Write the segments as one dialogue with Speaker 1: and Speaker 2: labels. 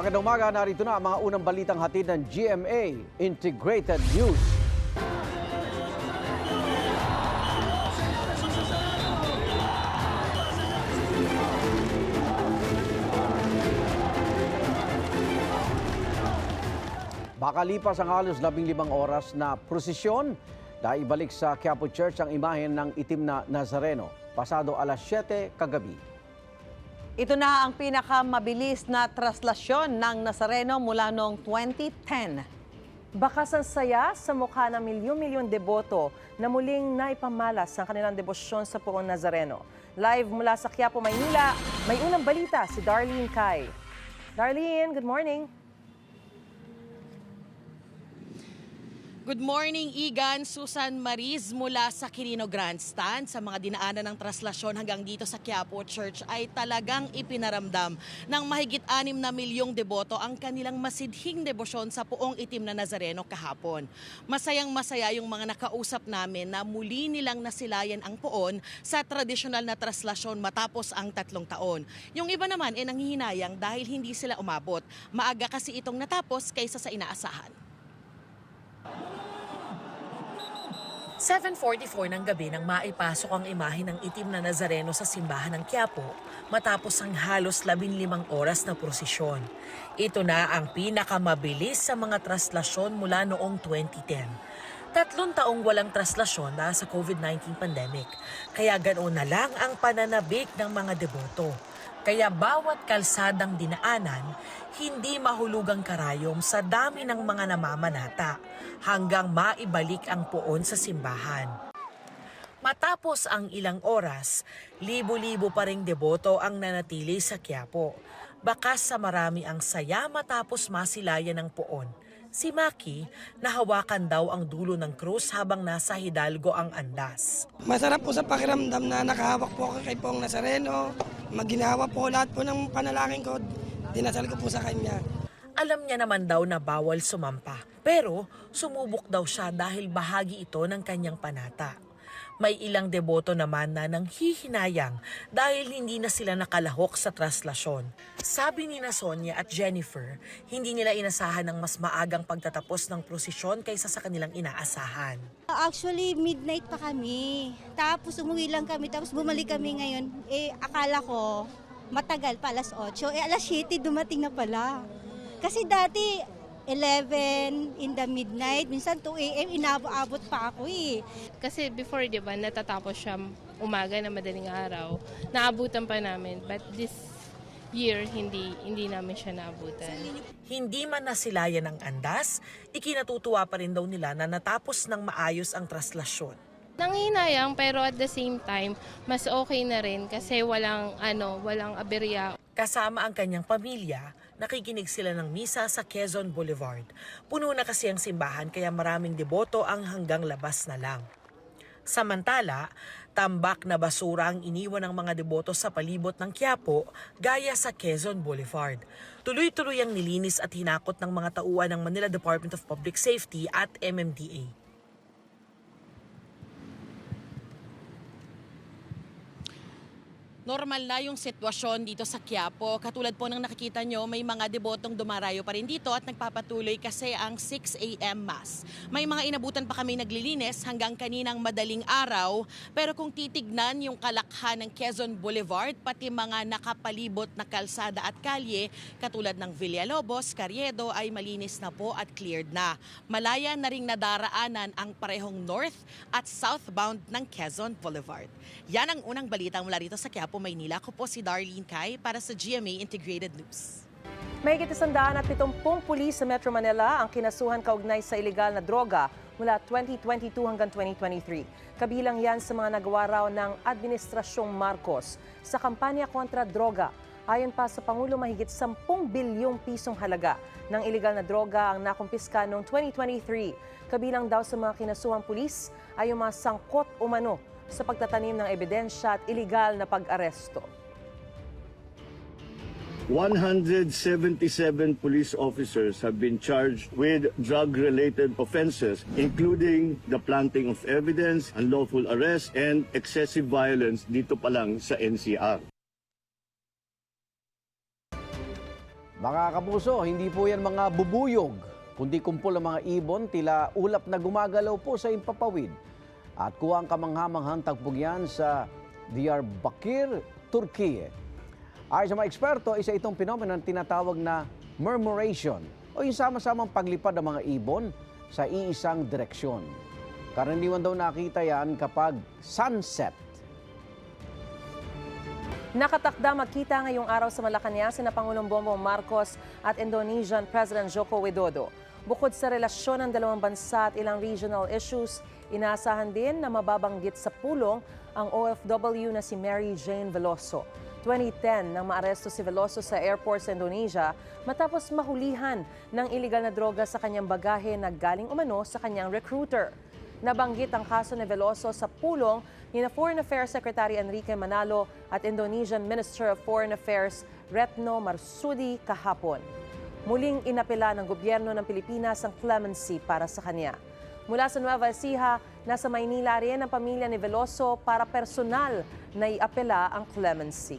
Speaker 1: Magandang umaga, narito na ang mga unang balitang hatid ng GMA Integrated News. Makalipas ang halos labing limang oras na prosesyon, dahil ibalik sa Quiapo Church ang imahen ng itim na Nazareno, pasado alas 7 kagabi.
Speaker 2: Ito na ang pinakamabilis na traslasyon ng Nazareno mula noong 2010.
Speaker 3: Bakas ang saya sa mukha ng milyon-milyon deboto na muling naipamalas ang kanilang debosyon sa Poong Nazareno. Live mula sa Quiapo, Maynila, may unang balita si Darlene Kai. Darlene, good morning.
Speaker 4: Good morning, Igan. Susan Mariz mula sa Quirino Grandstand. Sa mga dinaanan ng traslasyon hanggang dito sa Quiapo Church ay talagang ipinaramdam ng mahigit anim na milyong deboto ang kanilang masidhing debosyon sa puong itim na Nazareno kahapon. Masayang masaya yung mga nakausap namin na muli nilang nasilayan ang puon sa tradisyonal na traslasyon matapos ang tatlong taon. Yung iba naman ay nanghihinayang dahil hindi sila umabot. Maaga kasi itong natapos kaysa sa inaasahan.
Speaker 5: 7.44 ng gabi nang maipasok ang imahe ng itim na Nazareno sa simbahan ng Quiapo matapos ang halos 15 oras na prosesyon. Ito na ang pinakamabilis sa mga traslasyon mula noong 2010. Tatlong taong walang traslasyon dahil sa COVID-19 pandemic. Kaya ganoon na lang ang pananabik ng mga deboto. Kaya bawat kalsadang dinaanan, hindi mahulugang karayom sa dami ng mga namamanata hanggang maibalik ang poon sa simbahan. Matapos ang ilang oras, libo-libo pa ring deboto ang nanatili sa Quiapo. Bakas sa marami ang saya matapos masilayan ng poon. Si Maki, nahawakan daw ang dulo ng krus habang nasa Hidalgo ang andas.
Speaker 6: Masarap po sa pakiramdam na nakahawak po ako kay Pong Nazareno. Maginawa po lahat po ng panalangin ko. Dinasal ko po sa kanya.
Speaker 5: Alam niya naman daw na bawal sumampa. Pero sumubok daw siya dahil bahagi ito ng kanyang panata. May ilang deboto naman na nang hihinayang dahil hindi na sila nakalahok sa traslasyon. Sabi ni na Sonia at Jennifer, hindi nila inasahan ng mas maagang pagtatapos ng prosesyon kaysa sa kanilang inaasahan.
Speaker 7: Actually, midnight pa kami. Tapos umuwi lang kami, tapos bumalik kami ngayon. Eh, akala ko, matagal pa, alas 8. Eh, alas 7, dumating na pala. Kasi dati, 11 in the midnight, minsan 2 a.m., inaabot pa ako eh.
Speaker 8: Kasi before, di ba, natatapos siya umaga na madaling araw. Naabutan pa namin. But this year, hindi hindi namin siya naabutan.
Speaker 5: Hindi man nasilayan ng andas, ikinatutuwa pa rin daw nila na natapos ng maayos ang traslasyon.
Speaker 8: Nanghinayang pero at the same time, mas okay na rin kasi walang ano, walang aberya.
Speaker 5: Kasama ang kanyang pamilya, nakikinig sila ng misa sa Quezon Boulevard. Puno na kasi ang simbahan kaya maraming deboto ang hanggang labas na lang. Samantala, tambak na basura ang iniwan ng mga deboto sa palibot ng Quiapo gaya sa Quezon Boulevard. Tuloy-tuloy ang nilinis at hinakot ng mga tauhan ng Manila Department of Public Safety at MMDA.
Speaker 4: Normal na yung sitwasyon dito sa Quiapo. Katulad po ng nakikita nyo, may mga debotong dumarayo pa rin dito at nagpapatuloy kasi ang 6 a.m. Mass. May mga inabutan pa kami naglilinis hanggang kaninang madaling araw. Pero kung titignan yung kalakhan ng Quezon Boulevard, pati mga nakapalibot na kalsada at kalye, katulad ng Villalobos, Carriedo, ay malinis na po at cleared na. Malaya na ring nadaraanan ang parehong north at southbound ng Quezon Boulevard. Yan ang unang balita mula rito sa Quiapo, Maynila. Ako po si Darlene Kai para sa GMA Integrated News.
Speaker 3: May isandaan at 70 pulis sa Metro Manila ang kinasuhan kaugnay sa ilegal na droga mula 2022 hanggang 2023. Kabilang yan sa mga nagawa raw ng Administrasyong Marcos sa kampanya kontra droga. Ayon pa sa Pangulo, mahigit 10 bilyong pisong halaga ng ilegal na droga ang nakumpiska noong 2023. Kabilang daw sa mga kinasuhang pulis ay yung mga sangkot umano sa pagtatanim ng ebidensya at ilegal na pag-aresto.
Speaker 9: 177 police officers have been charged with drug-related offenses, including the planting of evidence, unlawful arrest, and excessive violence dito pa lang sa NCR.
Speaker 1: Mga kapuso, hindi po yan mga bubuyog, kundi kumpol ng mga ibon, tila ulap na gumagalaw po sa impapawid. At kuha ang kamanghamanghang tagpugyan sa Diyarbakir, Turkey. Ayon sa mga eksperto, isa itong pinomeno na tinatawag na murmuration o yung sama-samang paglipad ng mga ibon sa iisang direksyon. Karaniwan daw nakita yan kapag sunset.
Speaker 3: Nakatakda magkita ngayong araw sa Malacanang sina Pangulong Bongbong Marcos at Indonesian President Joko Widodo. Bukod sa relasyon ng dalawang bansa at ilang regional issues, inaasahan din na mababanggit sa pulong ang OFW na si Mary Jane Veloso. 2010 nang maaresto si Veloso sa airport sa Indonesia matapos mahulihan ng iligal na droga sa kanyang bagahe na galing umano sa kanyang recruiter. Nabanggit ang kaso ni Veloso sa pulong ni na Foreign Affairs Secretary Enrique Manalo at Indonesian Minister of Foreign Affairs Retno Marsudi kahapon. Muling inapela ng gobyerno ng Pilipinas ang clemency para sa kanya. Mula sa Nueva Ecija, nasa Maynila rin ang pamilya ni Veloso para personal na iapela ang clemency.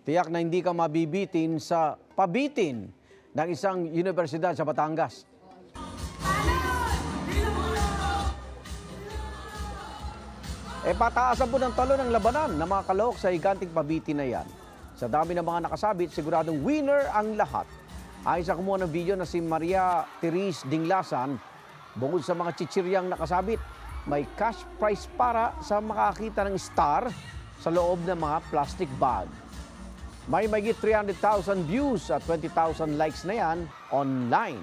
Speaker 1: Tiyak na hindi ka mabibitin sa pabitin ng isang universidad sa Batangas. E pataasan po ng talo ng labanan ng mga kalahok sa higanting pabitin na yan. Sa dami ng mga nakasabit, siguradong winner ang lahat. Ayon sa kumuha ng video na si Maria Therese Dinglasan, bungod sa mga chichiryang nakasabit, may cash prize para sa makakita ng star sa loob ng mga plastic bag. May magit 300,000 views at 20,000 likes na yan online.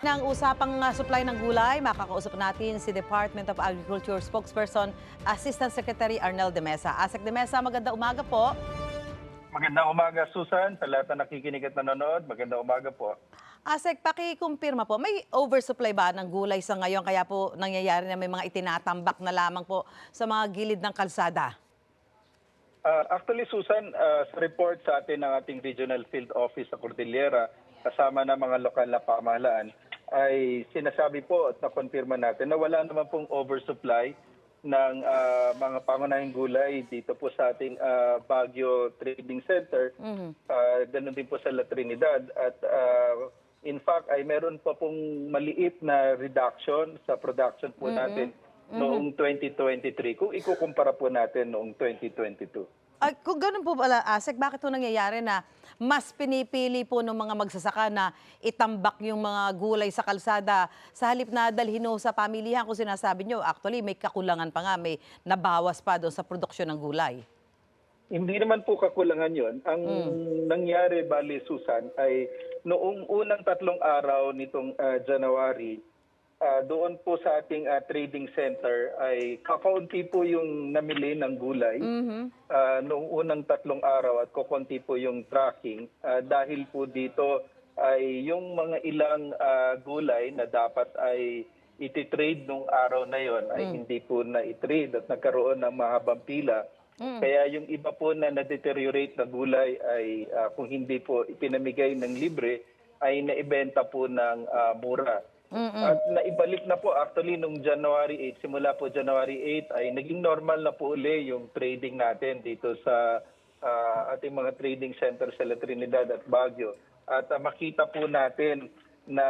Speaker 2: Nang usapang uh, supply ng gulay, makakausap natin si Department of Agriculture spokesperson, Assistant Secretary Arnel de Mesa. Asek de Mesa, maganda umaga po.
Speaker 10: Magandang umaga, Susan. Sa lahat na nakikinig at nanonood, magandang umaga po.
Speaker 2: Asek, pakikumpirma po, may oversupply ba ng gulay sa ngayon? Kaya po nangyayari na may mga itinatambak na lamang po sa mga gilid ng kalsada.
Speaker 10: Uh, actually, Susan, uh, sa report sa atin ng ating Regional Field Office sa Cordillera, kasama ng mga lokal na pamahalaan, ay sinasabi po at nakonfirma natin na wala naman pong oversupply ng uh, mga pangunahing gulay dito po sa ating uh, Baguio Trading Center. Uh, ganun din po sa La Trinidad. At uh, in fact, ay meron pa pong maliit na reduction sa production po natin noong 2023 kung ikukumpara po natin noong 2022.
Speaker 2: Ay, kung ganun po pala, Asek, bakit po nangyayari na mas pinipili po ng mga magsasaka na itambak yung mga gulay sa kalsada sa halip na dalhin ho sa pamilihan kung sinasabi nyo, actually may kakulangan pa nga, may nabawas pa doon sa produksyon ng gulay.
Speaker 10: Hindi naman po kakulangan yon. Ang nangyari, bali Susan, ay noong unang tatlong araw nitong ah, January, ah, doon po sa ating ah, trading center ay kakaunti po yung namili ng gulay. Ah, noong unang tatlong araw at kukunti po yung tracking. Ah, dahil po dito ay yung mga ilang ah, gulay na dapat ay ititrade nung araw na yon ay hindi po na i-trade at nagkaroon ng mahabang pila. Kaya yung iba po na na-deteriorate na gulay ay ah, kung hindi po ipinamigay ng libre ay naibenta po ng ah, mura. At naibalik na po actually nung January 8, simula po January 8 ay naging normal na po uli yung trading natin dito sa ah, ating mga trading center sa La Trinidad at Baguio. At ah, makita po natin na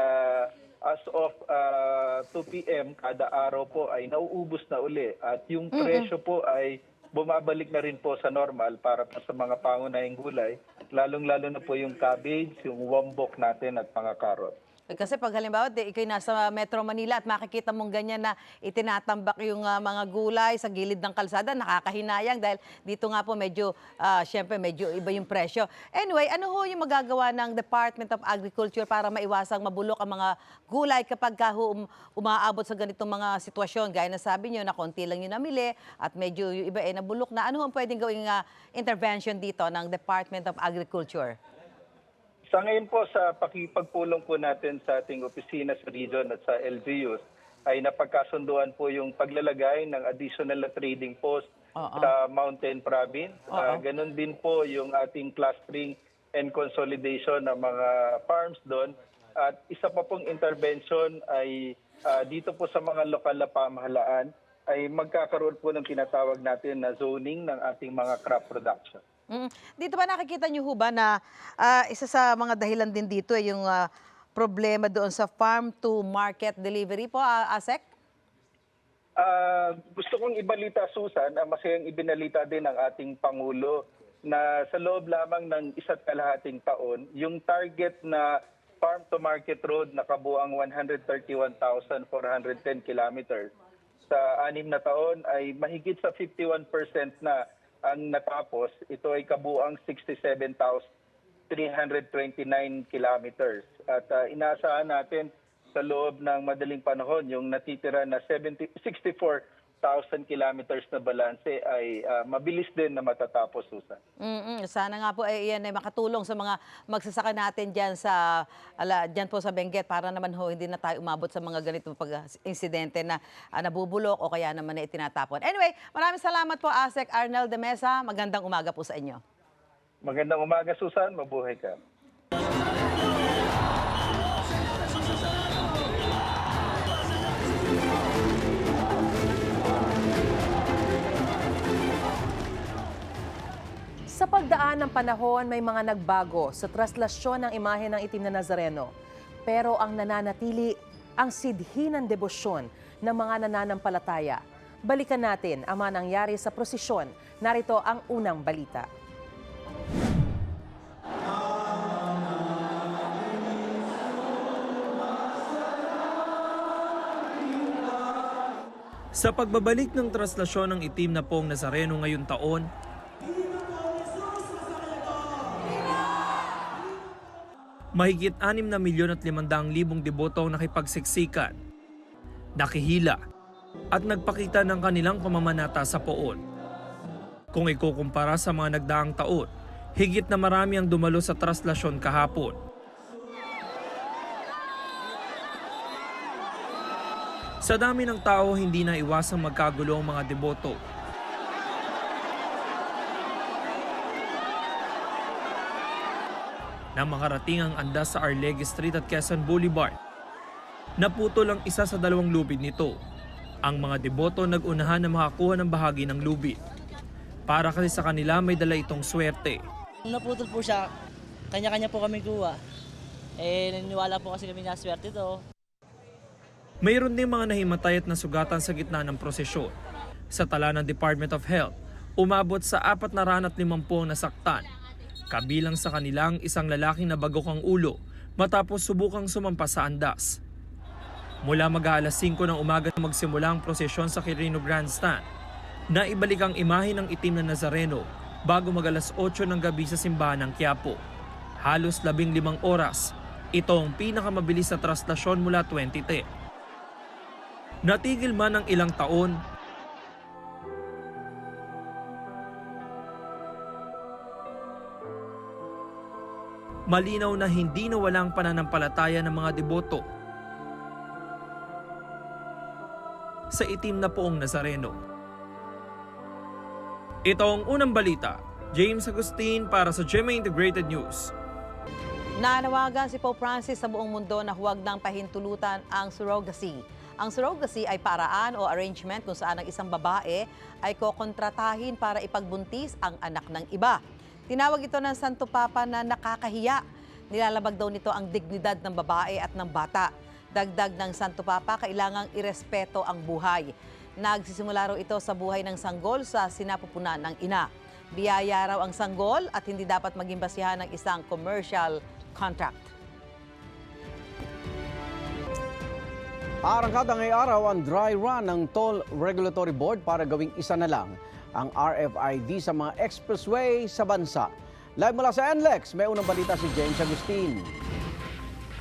Speaker 10: as of ah, 2 p.m. kada araw po ay nauubos na uli at yung presyo po ay bumabalik na rin po sa normal para po sa mga pangunahing gulay, lalong-lalo na po yung cabbage, yung wombok natin at mga karot.
Speaker 2: Eh, Kasi pag halimbawa, di, ikay nasa Metro Manila at makikita mong ganyan na itinatambak yung ah, mga gulay sa gilid ng kalsada, nakakahinayang dahil dito nga po medyo, ah, syempre medyo iba yung presyo. Anyway, ano ho yung magagawa ng Department of Agriculture para maiwasang mabulok ang mga gulay kapag ka um, umaabot sa ganitong mga sitwasyon? Gaya na sabi nyo na konti lang yung namili at medyo yung iba ay nabulok na. Ano ho ang pwedeng gawing ah, intervention dito ng Department of Agriculture?
Speaker 10: Sa ngayon po sa pakipagpulong po natin sa ating opisina sa region at sa LGUs ay napagkasunduan po yung paglalagay ng additional na trading post
Speaker 2: Oo.
Speaker 10: sa Mountain Province.
Speaker 2: Oo.
Speaker 10: ganun din po yung ating clustering and consolidation ng mga farms doon. At isa pa pong intervention ay ah, dito po sa mga lokal na pamahalaan ay magkakaroon po ng tinatawag natin na zoning ng ating mga crop production.
Speaker 2: Mm. Dito ba nakikita niyo ho ba na ah, isa sa mga dahilan din dito ay yung ah, problema doon sa farm to market delivery po, ah, Asek?
Speaker 10: Ah, gusto kong ibalita, Susan, ang masayang ibinalita din ng ating Pangulo na sa loob lamang ng isa't kalahating taon, yung target na farm to market road na kabuang 131,410 kilometers sa anim na taon ay mahigit sa 51% na ang natapos. Ito ay kabuang 67,329 kilometers. At ah, inaasahan natin sa loob ng madaling panahon, yung natitira na 70, 64,000 kilometers na balanse ay ah, mabilis din na matatapos, Susan.
Speaker 2: Mm-mm. Sana nga po ay yan ay makatulong sa mga magsasaka natin diyan sa ala diyan po sa Benguet para naman ho hindi na tayo umabot sa mga ganitong pag insidente na ah, nabubulok o kaya naman na itinatapon. Anyway, maraming salamat po Asek Arnel de Mesa. Magandang umaga po sa inyo.
Speaker 10: Magandang umaga, Susan. Mabuhay ka.
Speaker 3: Sa pagdaan ng panahon, may mga nagbago sa traslasyon ng imahe ng itim na Nazareno. Pero ang nananatili, ang sidhi ng debosyon ng mga nananampalataya. Balikan natin ang mga nangyari sa prosesyon. Narito ang unang balita.
Speaker 11: Sa pagbabalik ng traslasyon ng itim na pong Nazareno ngayong taon, mahigit 6 na milyon at 500 libong deboto ang nakipagsiksikan, nakihila, at nagpakita ng kanilang pamamanata sa poon. Kung ikukumpara sa mga nagdaang taon, higit na marami ang dumalo sa traslasyon kahapon. Sa dami ng tao, hindi na iwasang magkagulo ang mga deboto. Nang makarating ang andas sa Arlegue Street at Quezon Boulevard, naputol ang isa sa dalawang lubid nito. Ang mga deboto nag-unahan na makakuha ng bahagi ng lubid. Para kasi sa kanila may dala itong swerte.
Speaker 12: Nung naputol po siya, kanya-kanya po kami kuha. Eh, naniniwala po kasi kami na swerte to.
Speaker 11: Mayroon din mga nahimatay at nasugatan sa gitna ng prosesyon. Sa tala ng Department of Health, umabot sa 450 ang nasaktan. Kabilang sa kanilang isang lalaking nabagok ang ulo matapos subukang sumampas sa andas. Mula mag-aalas 5 ng umaga na magsimula ang prosesyon sa Quirino Grandstand, naibalik ang imahe ng itim na Nazareno bago mag-alas 8 ng gabi sa simbahan ng Quiapo. Halos 15 oras, ito ang pinakamabilis na traslasyon mula 2010. Natigil man ng ilang taon, malinaw na hindi na walang pananampalataya ng mga deboto sa itim na poong Nazareno. Ito ang unang balita. James Agustin para sa GMA Integrated News.
Speaker 2: Nanawagan si Pope Francis sa buong mundo na huwag nang pahintulutan ang surrogacy. Ang surrogacy ay paraan o arrangement kung saan ang isang babae ay kokontratahin para ipagbuntis ang anak ng iba. Tinawag ito ng Santo Papa na nakakahiya. Nilalabag daw nito ang dignidad ng babae at ng bata. Dagdag ng Santo Papa, kailangang irespeto ang buhay. Nagsisimula raw ito sa buhay ng sanggol sa sinapupunan ng ina. Biyaya raw ang sanggol at hindi dapat maging basihan ng isang commercial contract.
Speaker 1: Arangkada ngayong araw ang dry run ng Toll Regulatory Board para gawing isa na lang ang RFID sa mga expressway sa bansa. Live mula sa NLEX, may unang balita si James Agustin.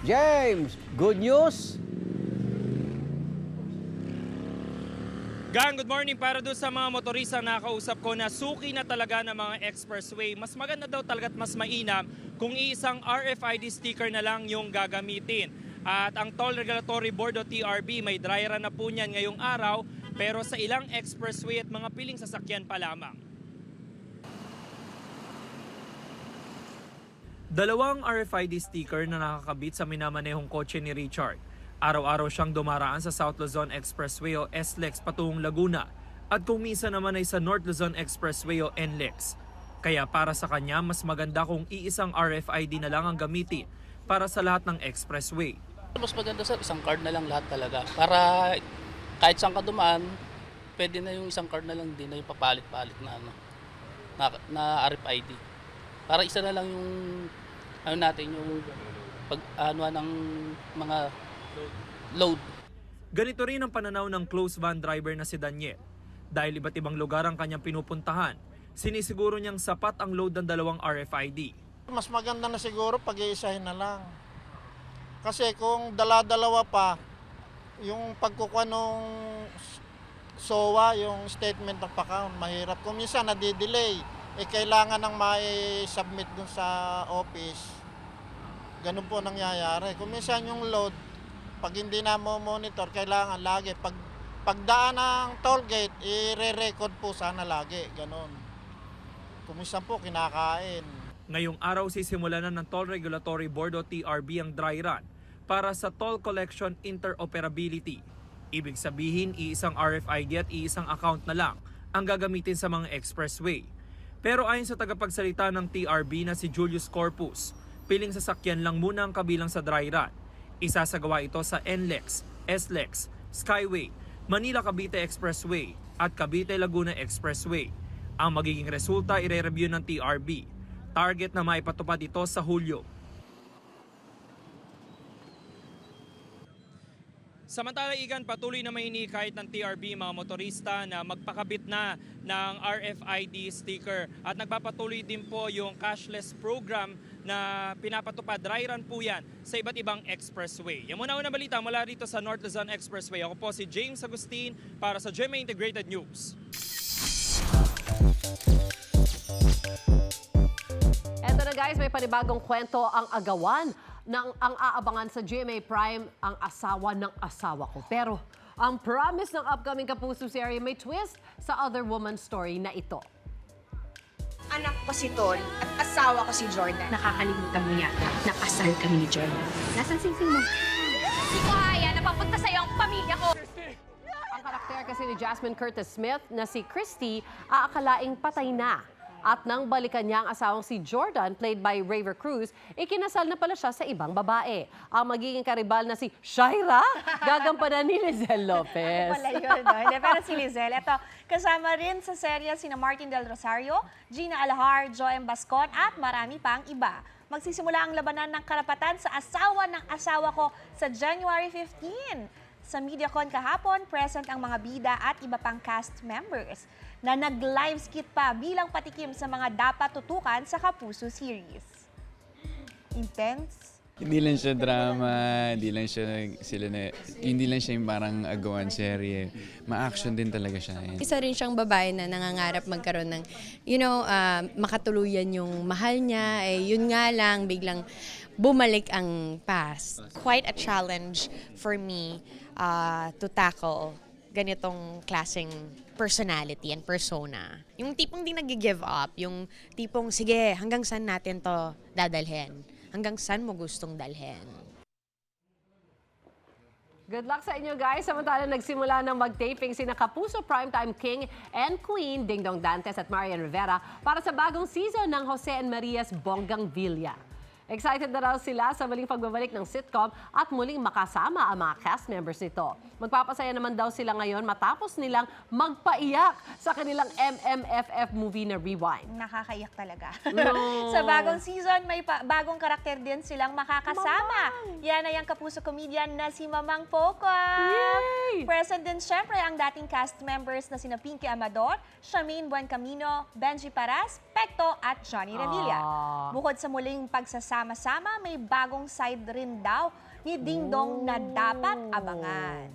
Speaker 1: James, good news?
Speaker 11: Gang, good morning. Para doon sa mga motorista na nakausap ko na suki na talaga ng mga expressway, mas maganda daw talaga at mas mainam kung iisang RFID sticker na lang yung gagamitin. At ang Toll Regulatory Board o TRB may dry run na po niyan ngayong araw pero sa ilang expressway at mga piling sasakyan pa lamang. Dalawang RFID sticker na nakakabit sa minamanehong kotse ni Richard. Araw-araw siyang dumaraan sa South Luzon Expressway o SLEX patungong Laguna at kung minsan naman ay sa North Luzon Expressway o NLEX. Kaya para sa kanya, mas maganda kung iisang RFID na lang ang gamitin para sa lahat ng expressway.
Speaker 13: Mas maganda sir, isang card na lang lahat talaga. Para kahit saan ka dumaan, pwede na yung isang card na lang din na yung papalit-palit na ano, na, na RFID. Para isa na lang yung ano natin yung pag ano ng mga load.
Speaker 11: Ganito rin ang pananaw ng close van driver na si Daniel. Dahil iba't ibang lugar ang kanyang pinupuntahan, sinisiguro niyang sapat ang load ng dalawang RFID.
Speaker 14: Mas maganda na siguro pag-iisahin na lang. Kasi kung dala-dalawa pa, yung pagkukuha nung SOA, yung statement of account, mahirap. Kung minsan nadidelay, eh kailangan nang mai-submit dun sa office. Ganun po nangyayari. Kung minsan yung load, pag hindi na mo monitor, kailangan lagi. Pag pagdaan ng toll gate, i-re-record po sana lagi. Ganun. Kung minsan po, kinakain.
Speaker 11: Ngayong araw sisimulan na ng Toll Regulatory Board o TRB ang dry run para sa toll collection interoperability. Ibig sabihin, iisang RFID at iisang account na lang ang gagamitin sa mga expressway. Pero ayon sa tagapagsalita ng TRB na si Julius Corpus, piling sasakyan lang muna ang kabilang sa dry run. Isasagawa ito sa NLEX, SLEX, Skyway, Manila Cavite Expressway at Cavite Laguna Expressway. Ang magiging resulta ire-review ng TRB. Target na maipatupad ito sa Hulyo. Samantala, Igan, patuloy na may kahit ng TRB mga motorista na magpakabit na ng RFID sticker at nagpapatuloy din po yung cashless program na pinapatupad. Dry run po yan sa iba't ibang expressway. Yan muna una balita mula rito sa North Luzon Expressway. Ako po si James Agustin para sa GMA Integrated News.
Speaker 15: Eto na guys, may panibagong kwento ang agawan ng ang aabangan sa GMA Prime ang asawa ng asawa ko. Pero ang promise ng upcoming Kapuso series may twist sa Other Woman story na ito.
Speaker 16: Anak ko si Ton at asawa ko si Jordan. Nakakalimutan mo yata. Nakasal kami ni Jordan. Nasaan sing mo? Hindi ko kaya. Napapunta sa'yo ang pamilya ko.
Speaker 15: Ang karakter kasi ni Jasmine Curtis Smith na si Christy aakalaing patay na. At nang balikan niya ang asawang si Jordan, played by Raver Cruz, ikinasal na pala siya sa ibang babae. Ang magiging karibal na si Shaira, gagampanan ni Lizelle Lopez.
Speaker 16: Wala yun, no? Hindi, pero si Lizelle, ito, kasama rin sa serya sina Martin Del Rosario, Gina Alahar, Joem Bascon, at marami pang iba. Magsisimula ang labanan ng karapatan sa asawa ng asawa ko sa January 15. Sa MediaCon kahapon, present ang mga bida at iba pang cast members na nag-live skit pa bilang patikim sa mga dapat tutukan sa Kapuso series. Intense,
Speaker 17: Hindi lang siya drama, hindi lang siya sila na, hindi lang siya yung parang agawan serye. Ma-action din talaga siya. Yan.
Speaker 18: Isa rin siyang babae na nangangarap magkaroon ng, you know, ah, makatuluyan yung mahal niya. Eh, yun nga lang, biglang bumalik ang past.
Speaker 19: quite a challenge for me uh, to tackle ganitong klaseng personality and persona. Yung tipong di nag-give up, yung tipong, sige, hanggang saan natin to dadalhin? Hanggang saan mo gustong dalhin?
Speaker 15: Good luck sa inyo guys. Samantala nagsimula ng mag-taping sina Kapuso Primetime King and Queen, Ding Dong Dantes at Marian Rivera para sa bagong season ng Jose and Maria's Bonggang Villa. Excited na raw sila sa muling pagbabalik ng sitcom at muling makasama ang mga cast members nito. Magpapasaya naman daw sila ngayon matapos nilang magpaiyak sa kanilang MMFF movie na Rewind.
Speaker 16: nakakaiyak talaga.
Speaker 15: No.
Speaker 16: sa bagong season, may bagong karakter din silang makakasama. Yan ay ang kapuso comedian na si Mamang Poco. Present din syempre ang dating cast members na sina Pinky Amador, Charmaine Buencamino, Benji Paras, Pecto at Johnny Revilla. Bukod sa muling pagsasama-sama, may bagong side rin daw ni Ding Dong na dapat abangan.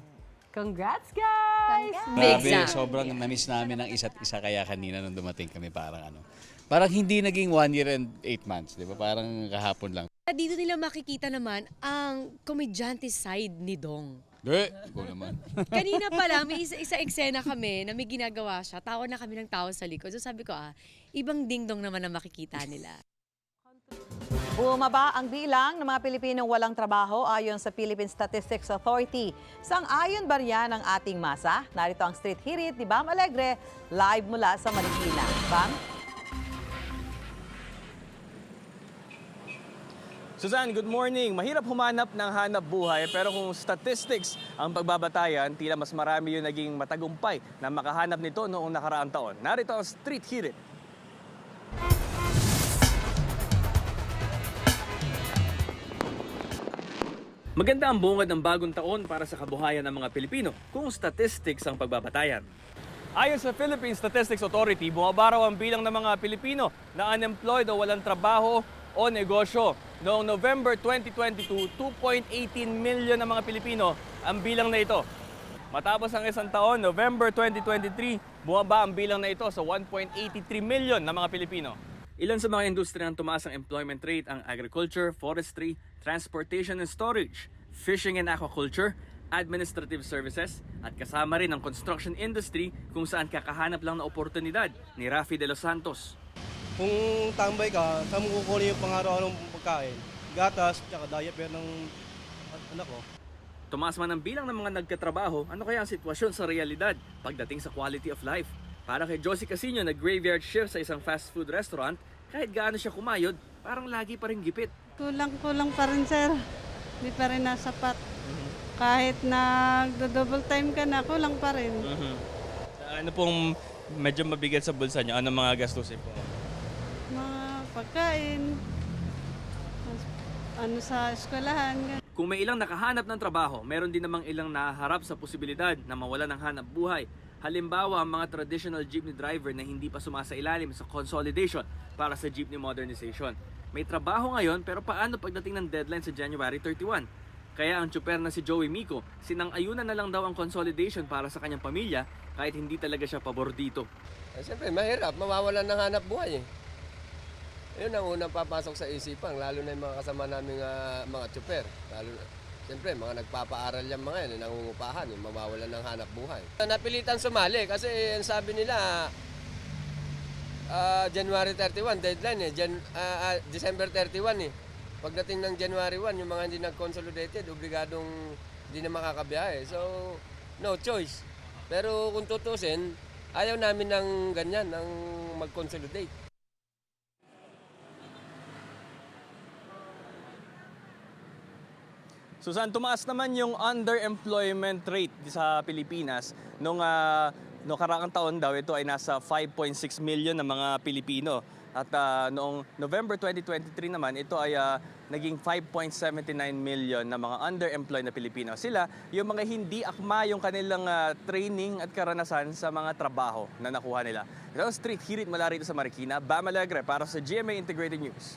Speaker 15: Congrats guys!
Speaker 20: Grabe, sobrang na-miss namin ang isa't isa kaya kanina nung dumating kami parang ano. Parang hindi naging one year and eight months, di ba? Parang kahapon lang.
Speaker 18: Dito nila makikita naman ang komedyante side ni Dong.
Speaker 20: Di, ikaw naman.
Speaker 18: Kanina pa lang, may isa-isa eksena kami na may ginagawa siya. Tawa na kami ng tao sa likod. So sabi ko, ah, ibang dingdong naman na makikita nila.
Speaker 2: Bumaba ang bilang ng mga Pilipinong walang trabaho ayon sa Philippine Statistics Authority. Sang-ayon ba riyan ang ating masa? Narito ang street hirit ni Bam Alegre, live mula sa Marikina. Bam?
Speaker 21: Susan, good morning. Mahirap humanap ng hanap buhay pero kung statistics ang pagbabatayan, tila mas marami yung naging matagumpay na makahanap nito noong nakaraang taon. Narito ang street hirit Maganda ang bungad ng bagong taon para sa kabuhayan ng mga Pilipino kung statistics ang pagbabatayan. Ayon sa Philippine Statistics Authority, bumaba raw ang bilang ng mga Pilipino na unemployed o walang trabaho o negosyo. Noong November 2022, 2.18 million ng mga Pilipino ang bilang na ito. Matapos ang isang taon, November 2023, bumaba ang bilang na ito sa 1.83 million ng mga Pilipino. Ilan sa mga industriya ng tumaas ang employment rate ang agriculture, forestry, transportation and storage, fishing and aquaculture, administrative services, at kasama rin ang construction industry kung saan kakahanap lang na oportunidad ni Rafi de los Santos.
Speaker 22: Kung tambay ka, saan mo kukunin yung pang-araw-araw mong pagkain? Gatas, tsaka diaper ng anak ko.
Speaker 21: Tumaas man ang bilang ng mga nagkatrabaho, ano kaya ang sitwasyon sa realidad pagdating sa quality of life? Para kay Josie Casino na graveyard shift sa isang fast food restaurant, kahit gaano siya kumayod, parang lagi pa rin gipit.
Speaker 23: Kulang-kulang pa rin, sir. Hindi pa rin nasapat. Kahit nagdo-double time ka na, kulang pa rin.
Speaker 21: Ano pong medyo mabigat sa bulsa niyo? Ano mga gastusin po?
Speaker 23: Mga pagkain, ano sa eskwelahan.
Speaker 21: Kung may ilang nakahanap ng trabaho, meron din namang ilang naharap sa posibilidad na mawala ng hanap buhay. Halimbawa, ang mga traditional jeepney driver na hindi pa sumasailalim sa consolidation para sa jeepney modernization. May trabaho ngayon pero paano pagdating ng deadline sa January 31? Kaya ang tsuper na si Joey Mico, sinang-ayunan na lang daw ang consolidation para sa kanyang pamilya kahit hindi talaga siya pabor dito.
Speaker 24: Eh, Siyempre, mahirap. Mawawalan ng hanap buhay eh. Yun ang unang papasok sa isipan, lalo na yung mga kasama naming ah, mga tsuper. Lalo siyempre, mga nagpapaaral yung mga yan, eh, nangungupahan, yung mawawalan ng hanap buhay. Napilitan sumali kasi ang sabi nila, ah, January 31, deadline eh. Jan, ah, December 31 eh. Pagdating ng January 1, yung mga hindi nag-consolidated, obligadong hindi na makakabiyahe. So, no choice. Pero kung tutusin, ayaw namin ng ganyan, ng mag-consolidate.
Speaker 21: Susan, tumaas naman yung underemployment rate sa Pilipinas. Nung uh, no karakang taon daw, ito ay nasa 5.6 million ng mga Pilipino. At ah, noong November 2023 naman, ito ay ah, naging 5.79 million na mga underemployed na Pilipino. Sila, yung mga hindi akma yung kanilang ah, training at karanasan sa mga trabaho na nakuha nila. Ito ang street hirit mula rito sa Marikina, Bam Alegre para sa GMA Integrated News.